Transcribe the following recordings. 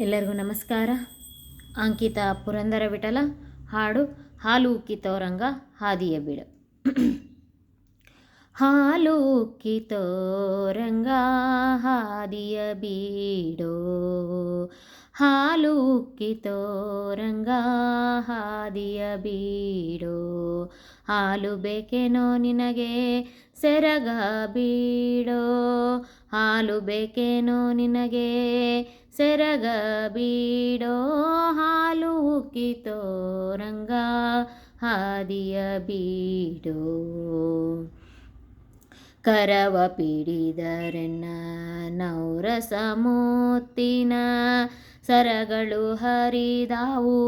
ಎಲ್ಲರಿಗೂ ನಮಸ್ಕಾರ. ಅಂಕಿತ ಪುರಂದರ ವಿಠಲ, ಹಾಡು ಹಾಲು ಉಕ್ಕಿತೋರಂಗ ಹಾದಿಯ ಬಿಡು. ಹಾಲು ಉಕ್ಕಿತೋರಂಗ ಹಾದಿಯ ಬೀಡೋ. ಹಾಲು ಉಕ್ಕಿತೋರಂಗ ಹಾದಿಯ ಬೀಡೋ. ಹಾಲು ಬೇಕೇನೋ ನಿನಗೆ, ಸೆರಗ ಬೀಡೋ. ಹಾಲು ಬೇಕೇನೋ ನಿನಗೆ ಸೆರಗ ಬೀಡೋ ಹಾಲು ಉಕ್ಕಿತೋರಂಗ ಹಾದಿಯ ಬೀಡೋ. ಕರವ ಪಿಡಿದರೆನ್ನ ನೌರಸ ಮೂತ್ತಿನ ಸರಗಳು ಹರಿದಾವು,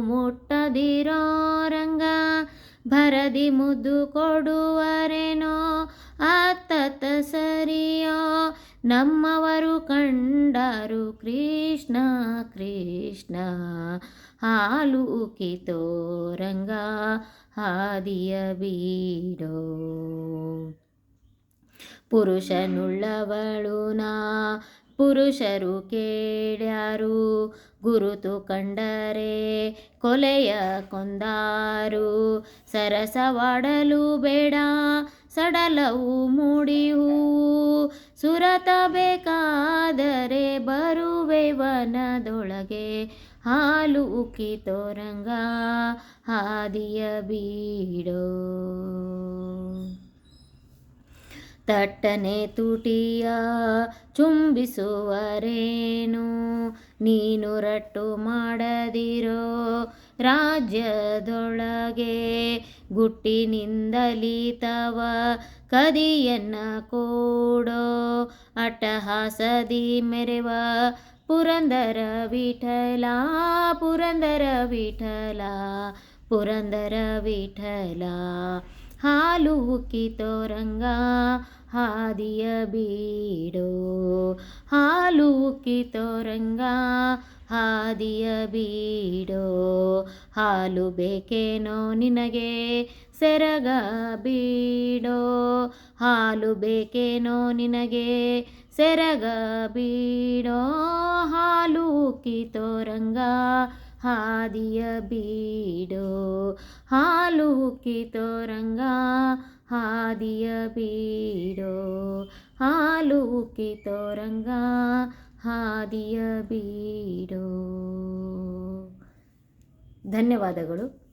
ಮುಟ್ಟದಿರೋ ರಂಗ ಭರದಿ ಮುದ್ದು ಕೊಡುವರೆನೋ ಸರಿಯೋ ನಮ್ಮವರು ಕಂಡರು ಕೃಷ್ಣ ಕೃಷ್ಣ. ಹಾಲು ಕಿತೋರಂಗ ಹಾದಿಯ ಬೀಡೋ. ಪುರುಷನುಳ್ಳವಳು ನಾ, ಪುರುಷರು ಕೇಳ್ಯಾರು, ಗುರುತು ಕಂಡರೆ ಕೊಲೆಯ ಕೊಂದಾರು. ಸರಸವಾಡಲು ಬೇಡ, ಸಡಲವು ಮೂಡಿ ಹೂವು ಸುರತ ಬೇಕಾದರೆ ಬರುವೆ ವನದೊಳಗೆ. ಹಾಲು ಉಕ್ಕಿತೋರಂಗ ಹಾದಿಯ ಬೀಡೋ. ತಟ್ಟನೆ ತುಟಿಯ ಚುಂಬಿಸುವರೇನು? ನೀನು ರಟ್ಟು ಮಾಡದಿರೋ ರಾಜ್ಯದೊಳಗೆ ಗುಟ್ಟಿನಿಂದಲಿ ತವ ಕದಿಯನ್ನ ಕೂಡೋ ಅಟ್ಟಹಾಸದಿ ಮೆರೆವ ಪುರಂದರ ವಿಠಲ ಪುರಂದರ ವಿಠಲ ಪುರಂದರ ವಿಠಲ. ಹಾಲು ಉಕ್ಕಿತೋರಂಗ ಹಾದಿಯ ಬೀಡೋ. ಹಾಲು ಉಕ್ಕಿತೋರಂಗ ಹಾದಿಯ ಬೀಡೋ. ಹಾಲು ಬೇಕೇನೋ ನಿನಗೆ, ಸೆರಗ ಬೀಡೋ. ಹಾಲು ಬೇಕೇನೋ ನಿನಗೆ, ಸೆರಗ ಬೀಡೋ. ಹಾಲು ಉಕ್ಕಿತೋರಂಗ ಹಾದಿಯ ಬೀಡೋ ಹಾಲು ಉಕ್ಕಿತೋರಂಗ ಹಾದಿಯ ಬೀಡೋ ಹಾಲು ಉಕ್ಕಿತೋರಂಗ ಹಾದಿಯ ಬೀಡೋ. ಧನ್ಯವಾದಗಳು.